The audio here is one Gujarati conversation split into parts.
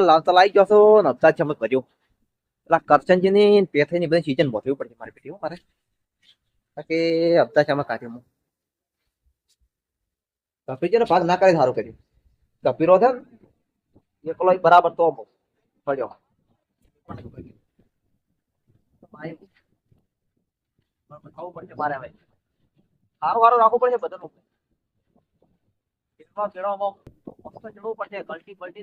લાવતા મારી કે સારું સારું રાખવું પડશે બધાનું કેળામાં મસ્ત ચડવું પડશે ગલટી બલટી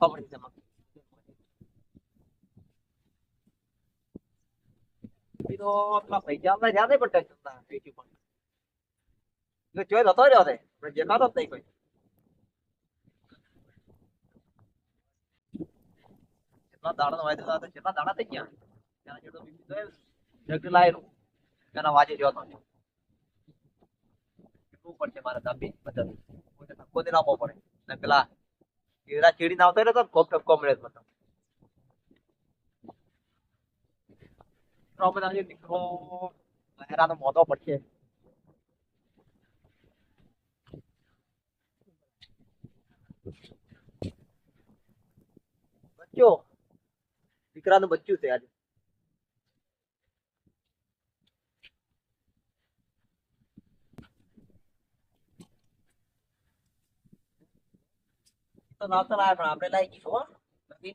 છે પણ દેખાતો જ કોઈ દાડા થઈ ગયા ત્યાં જેટલો બીબી જગડી લાયેલું એના વાજે રહ્યો હતો પડશે મારે દાબી બધા નાખવો પડે ને પેલા કેળા ચીડી ના આવતો રહ્યો તો કોપ ટપકો મળે મતલબ દીકરો હેરાનો મોટો પડશે બચ્ચો દીકરાનું બચ્ચું છે આજે. તો નાવતા લાયા પણ આપણે લાવી ગયું હો નથી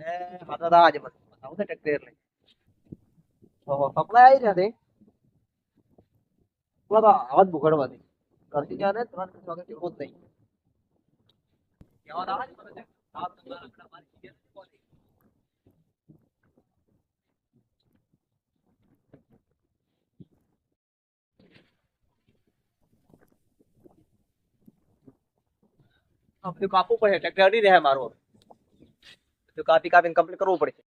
તો એ હાથો દા બતાવું છે ટ્રેક્ટર લઈ ઓહો સપ્લાય આવી રહ્યા તો ત્યાં ત્રણ જ નહીં કેવા જગ્યાએ નથી પહોંચી. આ બધું કાપવું પડે ટ્રેક્ટર અડી રહે મારું બધું કાપી કાપીને કમ્પ્લીટ કરવું પડશે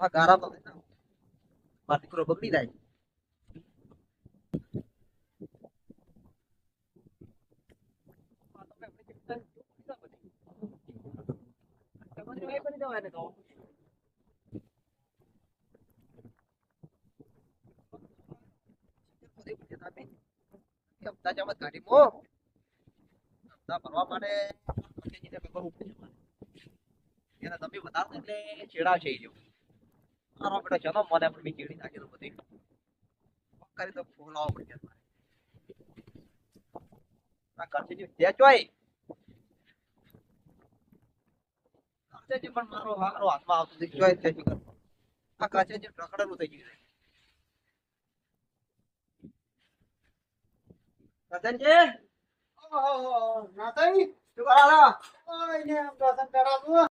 હા ગારા તો. મારો દીકરો બગડી જાય. હપ્તા જમત કાઢી મો. ધંધા ભરવા માટે એને તમે વધારશો એટલે છેડા છે ઈ જો. મારો બેટો ચલો મને પણ બી ચીડી નાખેલું બધી. કરી તો ફોલાવો પડશે આ કરશે તે ચોય કરશે પણ મારો મારો હાથમાં આવતો ચોય તે આ કરશે જે રખડેલું થઈ ગયું છે કરશનજી નાથાઈ શું કરો છો? ઓય ને આમ દર્શન બેઠા છું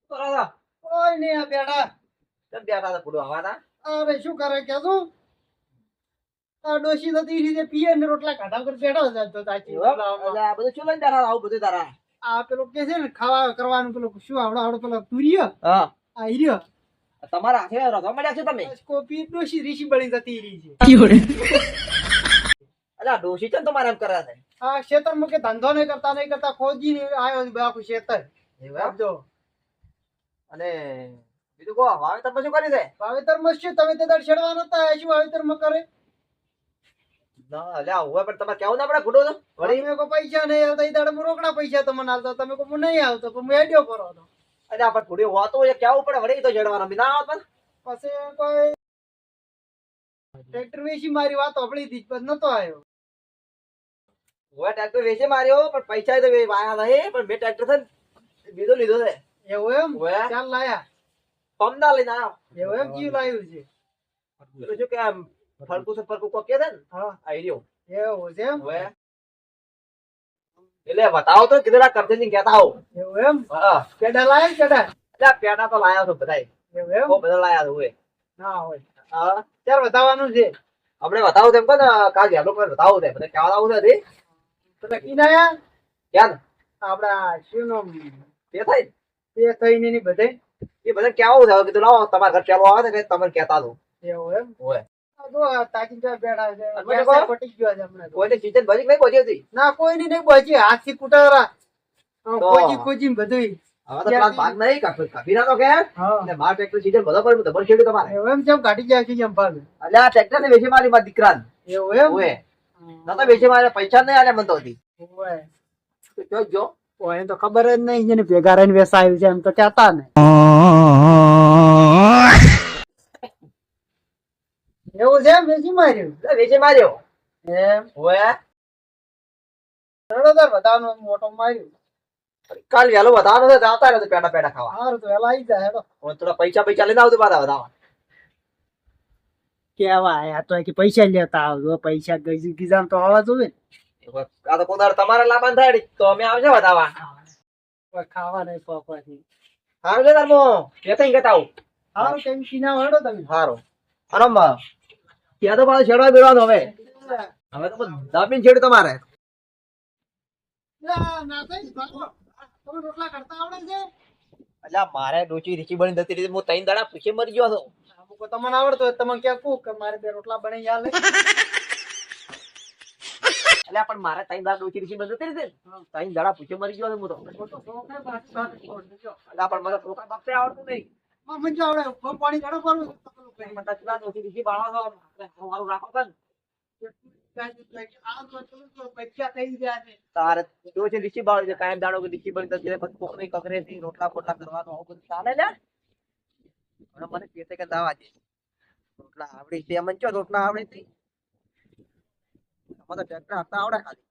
શું કરો છો? ઓય ને બેઠા કેમ બેઠા હતા ફૂડો હવાના અરે શું કરે કે શું આ ડોશી થતી રીતે પીએ ને રોટલા કાઢા પર બેઠો છે તો તાચી એટલે આ બધું શું લઈને બેઠા આવું બધું તારા આ પેલો કે છે ને ખાવા કરવાનું પેલો શું આવડો આવડો પેલો તુરિયો હા આ હીર્યો તમારા હાથે રસવા મળ્યા છે તમે કોપી ડોશી રીશી બળી જતી રહી છે અલા ડોશી છે ને તમારે એમ કરે છે? આ ખેતર મુકે ધંધો નહીં કરતા નહીં કરતા ખોજી નહીં આવ્યો આખું ખેતર આપજો. અને બીજું કહો વાવેતરમાં શું કર્યું છે વાવેતરમાં શું તમે તે દર છેડવા નતા શું વાવેતરમાં કરે? ના અલ્યા હવે પણ તમારે કેવું ના પડે તો. વળી તમે કો પૈસા નહીં આવતા એ દાડે રોકડા પૈસા તમને આલતો તમે કો નહીં આવતો પણ હું કરો તો. અરે આપણે ફૂડી વાતો હોય કેવું પડે વળી તો જડવાનો બી ના આવત પછી કોઈ ટ્રેક્ટર વિશે મારી વાત સાંભળી હતી પણ નતો આવ્યો. હવે ટ્રેક્ટર વેચે માર્યો પણ પૈસા તો વાયા નહીં પણ મેં ટ્રેક્ટર છે બીજો લીધો છે. એવું એમ? ચાલ લાયા. પમદા લઈને આવ્યો એવું એમ? કયું લાવ્યું છે. તો શું કે આમ ફરકું છે ફરકું કોક કે છે ને હા. આવી રહ્યો. એવું છે એમ? એટલે બતાવો તો કીધું આ કરજે કેતા આવો. એવું એમ? હા. કેડા લાયા કેડા? એટલે પેડા તો લાયા છો બધાય. એવું એમ? બધા લાયા છો. ના હોય. હા. ત્યારે બતાવવાનું છે. આપણે બતાવો તેમ ને કાલ ગેલો પર બતાવો તે બધા કહેવા આવું નથી તો નક્કી ના આયા? ક્યાં? આપડા શું નામ તે થાય તે થઈને ની બધે. એ બધા કેવું છે કીધું લાવો તમારા ઘર ચાલો આવે ને તમે કહેતા દો એવું એમ? ઓય આ તો. ના એટલે મારા પૈસા નહીં આલે મને તો હતી. તો જો એને તો ખબર જ નહીં જેને ભેગા રહીને વેસાયું છે એમ તો કહેતા ને એવું છે વેચી માર્યું? બેસી વેચી માર્યો. એમ? હોય. બધાનો મોટો માર્યું. કાલ વહેલો વધારો આવતા રહેજો પેડા પેડા ખાવા. સારું તો આવી જાય થોડા પૈસા પૈસા લઈને આવતું પાછા વધારવા. કેવા આ તો કે પૈસા લેતા આવજો પૈસા ગઈ ગીજામ તો આવવા જોવે ને. આ તો કોદાર તમારે લાવવાનું થાય તો અમે આવજો બતાવા ખાવા નહીં પકવાથી સારું છે તારમો કે તઈ કહેતા આવું. કેમ પીના હેડો તમે. હારો. અનમ્મા ત્યાં તો પાછું છેડવા બેડવાનું હવે. હવે તો દાબીને છેડ્યું તમારે. ના, ના રોટલા કરતા આવડે છે? અલ્યા મારે ડોચી રીચી બની જતી રીતે હું ત્રણ દાડા પૂછી મરી ગયો અમુક તમને આવડતો હોય તમે ક્યાં કહું કે મારે બે રોટલા બની એટલે પણ મારે ત્રણ દાડા ત્રણ દાડા પૂછે મરી ગયો હું તો. એટલે પણ મને બાપતે આવડતું નહીં. જો આવડે પાણી કરું. રીચી બાળવા છો. રાખો ને. તો છે તારે બાળી છે કાયમ દાડો કે રીચી બની જતી રહે પછી કોક નહીં કકરે રોટલા ફોટલા કરવાનો આવું બધું ચાલે ને અને મને પેટે કે દાવા દે. રોટલા આવડી છે. એમ ચો રોટલા આવડી છે. મને ટ્રેક્ટર હાથતા આવડે ખાલી.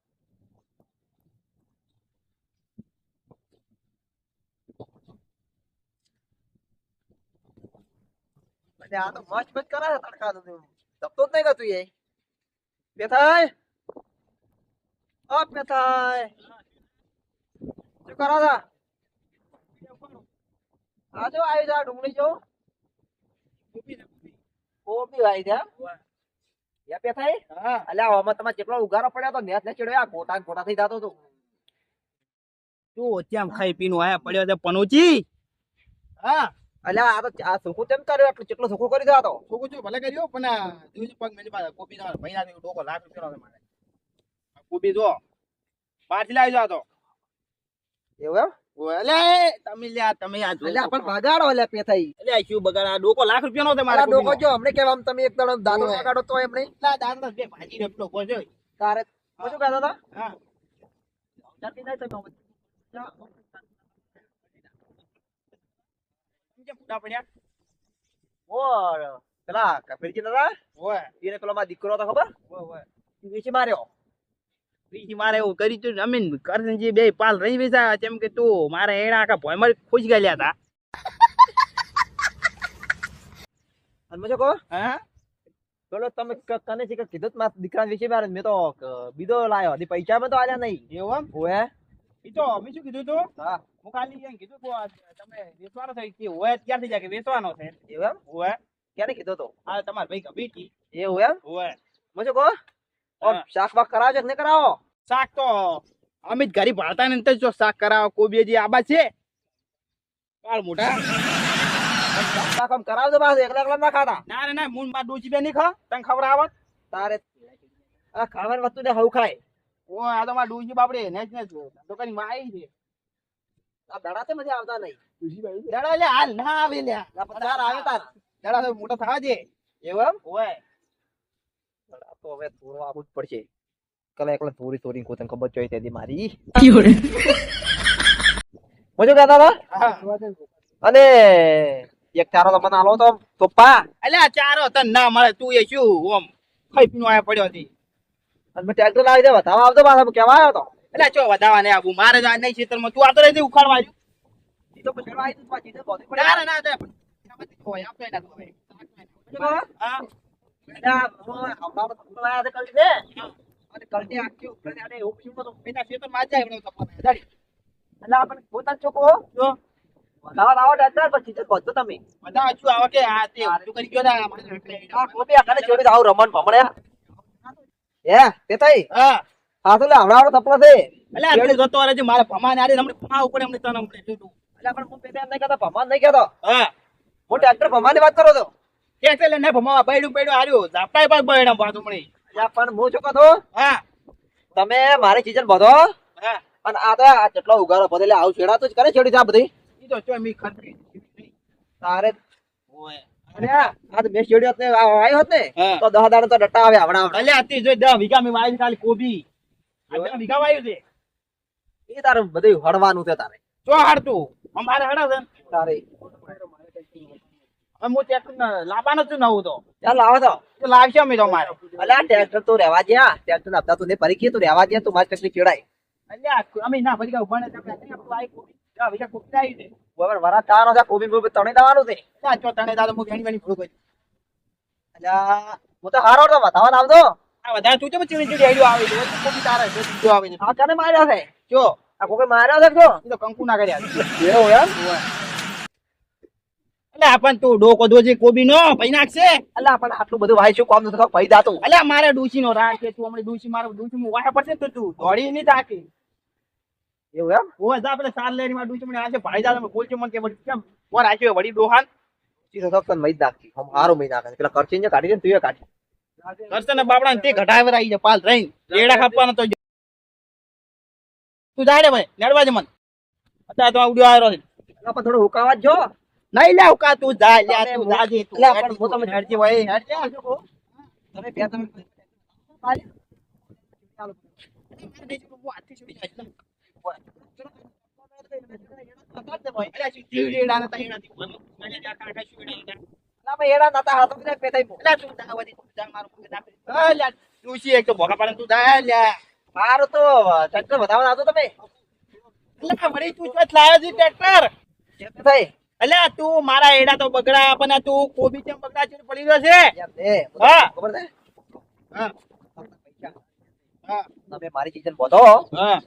આ તો મસ્ત મસ્ત કરે છે તડકા ધપતો જ નહીં કરતું એ. ઓ બેથાય શું કરો આજો આવી જા ડુંગળી જો. કોપી આવી જા યા બેથાય હા. અલ્યા આમાં તમારે જેટલો ઉગારો પડ્યો તો નેત ને ચડ્યો આ ગોટા ગોટા થઈ જતો તો. તું ત્યાં ખાઈ પીનું આયા પડ્યો છે પનોચી હા. અલ્યા આ તો આ સુખું તેમ કર્યો? આટલું કેટલો સુખું કરી દો તો. છોકરો જો ભલે કર્યો પણ આ જોઈજો પગ મેની પાસે કોપી ના મહિના ની ડોકો લાખ રૂપિયાનો છે મારે. આ કોપી જો બહારથી લાવી જાતો તો. એવું એમ? અલે તમે લ્યા તમે આ જો અલ્યા પણ બગાડો અલ્યા પેથાઈ. અલે શું બગાડ ડોકો લાખ રૂપિયાનો છે મારે મારા ડોકો. જો હમણે કેવા તમે એક દાડો દાદો બગાડો તો એમણે એટલા દાંત બે ભાજી ને ડોકો છે તારે શું કહેતા હતા? હા. જાતી નહીં તમે જા. ફૂટા પડ્યા? ઓર પેલા કપિલજી નતા? ઓય. એને પેલો મારો દીકરો હતો ખબર? ઓય ઓય. વેચી માર્યો. બીજી મારે એવું કરી તું અમીન કરશનજી બે પાલ રહી બેસા તેમ કે તું મારે એના આખા ભોય મારી ખુશ ગયેલા હતા. અને મને કહો? હા? પેલો તમે કને છે કે કીધું મારા દીકરા વિશે મારે મેં તો બીજો લાયો. હજી પૈસા માં તો આલ્યા નહીં. એવું એમ? હોય ઈ તો અમે શું કીધું તું? હા. હું ખાલી એમ કીધું તમે વેચવાનો થઈ કે હોય ક્યારથી જાય કે વેચવાનો છે? એવું એમ? હોય ક્યારે કીધો તો? આ તમારે ભાઈ કબીટી એવું એમ? હોય મજો કહો? હા. શાક વાક કરાવો છે કે નહીં કરાવો શાક તો અમે જ ઘરે ભાળતા ને જો શાક કરાવો કોબીજી આબા છે કાળ મોટા કામ કરાવજો બસ એકલા એકલા ના ખાતા ના રે ના મૂન બા ડોચી બે નહીં ખા તને ખબર આવત તારે આ ખાવાની વસ્તુ ને હવ ખાય ઓ આ તો માર ડોચી બાપડે ને જ ને તો કઈ માઈ છે આ દડા તે મજા આવતા નહીં દાડા લે હાલ ના આવે લે તાર આવે તાર દડા મોટા થવા દે એવું ઓય તો હવે થોડું આવું જ પડશે. કલા એકલા થોડી થોડી કોતન ખબર ચોઈ તેથી મારી. મજો કહેતા હતા? અને એક ચારો તો આલો તો પપ્પા. અલ્યા ચારો તને ના મળે તું એ શું ઓમ ખાઈ પીનો આયા પડ્યો હતી? અને મેં ટ્રેક્ટર લાવી દે બતાવવા આવતો પાછા કેવા આવ્યો તો? એટલે ચો વધાવા નહીં આવું મારે જ આ નહીં ખેતરમાં તું આવતો રહી ઉખાડવા આવ્યું. તો પછી આવી તું પાછી ના ના ના આપણે ના તો હોય હા? જાય છે. છે મારે હમણાં ભમા ઉપર એમને તને હમણાં કીધું. એટલે પણ હું પેલા એમ નહીં કહેતો ભમાન નહીં કહેતો. હા. ટ્રેક્ટર ભમાની વાત કરો તો એક એટલે ને ભમાવા બૈડું બૈડું હાર્યું ઝાપટાય પાછ બૈડા પાછું મળી. પણ હું શું કહો હા. તમે મારી ચીજન બધો? હા. અને આ તો આ જેટલો ઉગારો એટલે આવું છેડા તો જ કરે છેડી જા બધી? ઈ તો ચો મી ખતરી તારે ઓય. આ તો મેં છેડી હોત આવ્યો હોત ને. તો તો ડટ્ટા આવે વીઘા મેં છે ખાલી કોબી. આ દસ વીઘા વાવ્યું છે. એ તારે બધું હળવાનું છે તારે. ચો હાડતું. અમારે હડા છે તારે. હું ટ્રેક્ટર લાવવાનો છું નવું તો. લાવો તો. તો લાવશે અમે તો અલે આ ટ્રેક્ટર તો રહેવા દે આ. ટ્રેક્ટર હપ્તા તું ને પરીખી તું રહેવા દે તું મારી ચકલી ચેડાય અલ્યા અમે ના ફરી ગયા ઊભા ને આપણે આ કોબી દસ વીઘા કોબી આવી છે. બરાબર વરા તારો છે કોબી બોબી તણી દેવાનું છે. ના ચો તને દાદા હું ઘણી ઘણી ભૂલ કરી અલ્યા હું તો હારો તો બતાવવા આવતો. આ વધારે તું ચમ ચીડી ચીડી આઈડિયો આવે છે? કોબી તારે છે બીજો આવે છે. આ કને માર્યો છે? જો આ કોઈ માર્યો છે જો? તો કંકુ ના કર્યા. એવું એમ? એટલે આપણ તું ડોકો દોજે કોબી નો ભાઈ નાખશે? અલ્યા પણ આટલું બધું કામ નથી દાતું અલ્યા મારે ડૂસી નો રાગ છે તું હમણાં ડૂસી મારે ડૂસી હું વાહે પડશે તો તું દોડી નહીં તાકી એવું એમ? ઓય આપણે સાર લેરી માં ડૂસી મને આજે ભાઈ દાદા મને કે કેમ? ડોહાન. સીધો તો તને મઈ નાખી હમ હારો મઈ નાખે પેલા કરચીને કાઢી દે તું એ કાઢી. કરશે બાબડા તે ઘટાવે આવી જાય પાલ રહી ખાપવાનો તો તું જાય રે ભાઈ લેડવા દે મન. અત્યારે તો આવડ્યો આવ્યો છે. થોડો હુકાવા જ જો. નહીં લે કા તું જા લે અરે તું જા જાજે. તું અલ્યા પણ હું તમે- હેડજે ભાઈ હેડજે તમે બે તમે અલ્યા પણ એડા નતા હાથો ને પેથાઈ મો. મારું તો ટ્રેક્ટર વધાવવા આવતો તમે. ટ્રેક્ટર. થઈ અલ્યા તું મારા એડા તો બગડા પણ તું કોબી કેમ બગડા છે પડી રહ્યો છે? હા. ખબર છે? હા. તમે મારી ચીજન બોધો હા.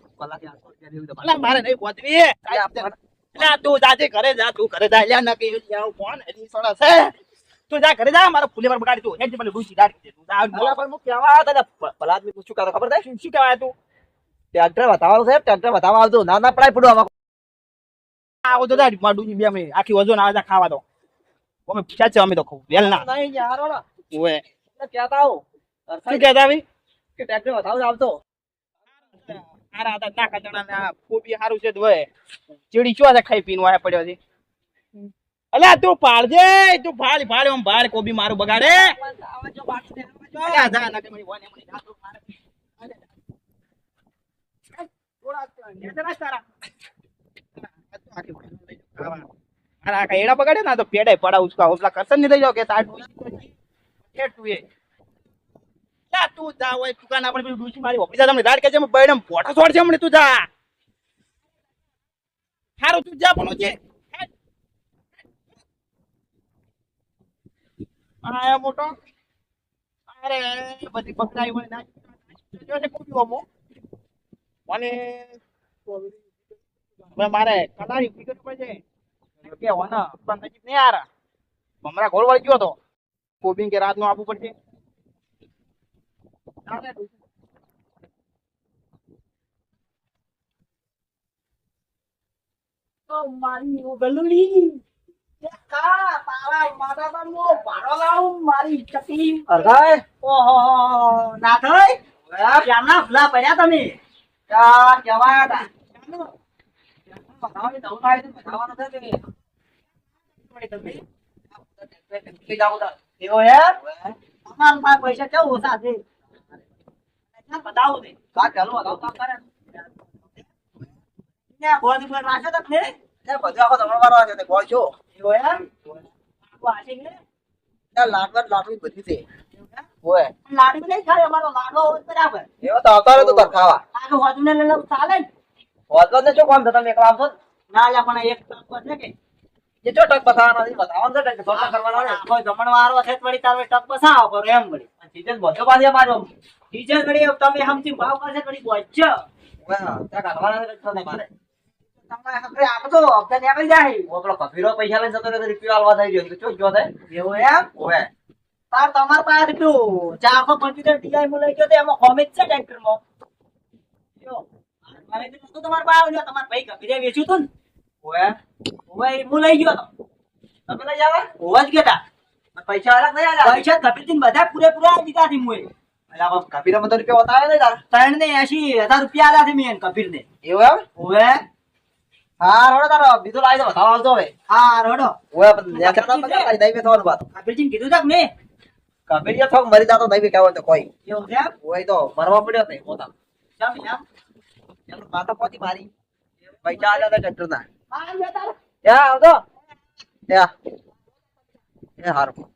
મારે નહીં પણ- અલ્યા તું જાજે ઘરે જા તું ઘરે જા. એટલે નકી જાવ કોણ? એની સોડા છે તું જા ઘરે જા મારો ફૂલે પર બગાડી તું. હેડ પેલે ડૂસી દાડી તું જા અલ્યા પણ હું કહેવા તને? ભલા આદમી પૂછ્યું કાં ખબર છે? શું કહેવાય તું? ટ્રેક્ટર વધાવવાનું છે ટ્રેક્ટર વધાવવા આવજો ના ના પડાય પડું આમાં. આવો તો દાડી બે મે આખી વજન આવે ખાવા દો અમે ચાચે અમે તો વેલ ના. નહીં યાર ઓલા. ઓએ એટલે કહેતા આવું. શું કહેતા આવી કે ટ્રેક્ટર વધાવવા આવતો આરા હતા નાખા ચણા ને આ કોબી હારું છે તો ચીડી ચો ખાઈ પીને વાય પડ્યો છે? અલે તું પાડજે તું ભાળ ભાળ ઓમ ભાળ કોબી મારું બગાડે. ના. થોડા એડા બગાડે ના તો પેડે પડા ઉસકા હોસલા કરસન નહીં લઈ જાવ કે તાર ડૂસી કે તું એ જા તું જા હોય દુકાન આપણે પેલું ડૂસી મારી ઓફિસ તમને રાડ કે છે બૈડમ પોટા છોડ છે હમણે તું જા હારું તું જા પણ છે આયા મોટો અરે બધી પકડાઈ હોય ના જો છે કોબી ઓમો મને હવે મારે કલારી વિકેટ પર છે કે હોના પણ નજીક નહીં આરા. હમણાં ઘોડ વાળી ગયો તો. કોબી કે રાતનું આપવું પડશે? અરગાય ના થઈ ક્યારના ભૂલા પડ્યા તમે? ક્યાં કહેવાયા હતા? પાસે પૈસા કેવું ઓછા છે? બતાવું દે ચાલો બતાવો કરે. ત્યાં ગોળ ગોળ રાખો તમને? એ બધું આખો તમારો છે તે ગોળ છો. એવો એમ આખું ને લાડવા લાડવી બધી છે. ઓય. લાડુ નહીં ખાય અમારો લાડવો બરાબર. એવો તો આવતા રહે તો ખાવા. લાડુ હોજુ ને લઈને ચાલે ને. હોદલો ને શું કામ છે તમે એકલા આવશો ને? ના લ્યા પણ એક કામ કરશે કે? એ જો ટક બતાવવાના નથી બતાવવાનું છે ટક ધોકા કરવાના નથી. કોઈ જમણવારો છે તો વળી તારે ટક બસાવો કરો એમ વળી. બધો વળી તમે સમજી ભાવ પાસે વળી બોલજો. ઓવે, ત્યાં કાઢવાના છે ટક નહીં મારે. તમારે આપણે આપો હપ્તા નીકળી જાય. હું પેલો કભીરો પૈસા લઈને જતો રહ્યો રૂપિયો આલવા થઈ ગયો ચો ગયો થાય એવું એમ? ઓવે તાર તમારા પાસે પેલું ચારસો પંચોતેર ટીઆઈ માં લઈ ગયો તો એમાં કોમિક છે ટ્રેક્ટરમાં જો. મારે તો નહોતું તમારા પાસે આવ્યું, તમારા ભાઈ કબીરે વેચ્યું હતું ને. હવે હું લઈ ગયો તો. તમે લઈ જાવ હોવા જ ગયા પૈસા અલગ નહીં આલ્યા. પૈસા કબીરથી બધા પૂરેપૂરા દીધા હતી મુએ. એટલે આમાં કભીરામાં બતાવે નહીં તાર. ત્રણ ને એસી હજાર રૂપિયા આલ્યા છે મેં કબીર ને એવું એમ? હવે હા રોડો તારો. બીજું લાવી દો બતાવવા આવજો હવે. હા રોડો. ઓવે પણ નેચર લાવી દઈ બેસવાનું વાત કબીરજી કીધું છે કે નહીં કભીરિયા થોક મરી જાતો તો કોઈ. એવું છે ઓય તો મરવા પડ્યો તે પોતા કેમ એમ? માથા પોતી મારી પૈસા આલ્યા હતા ટ્રેક્ટર ના યા એ હારું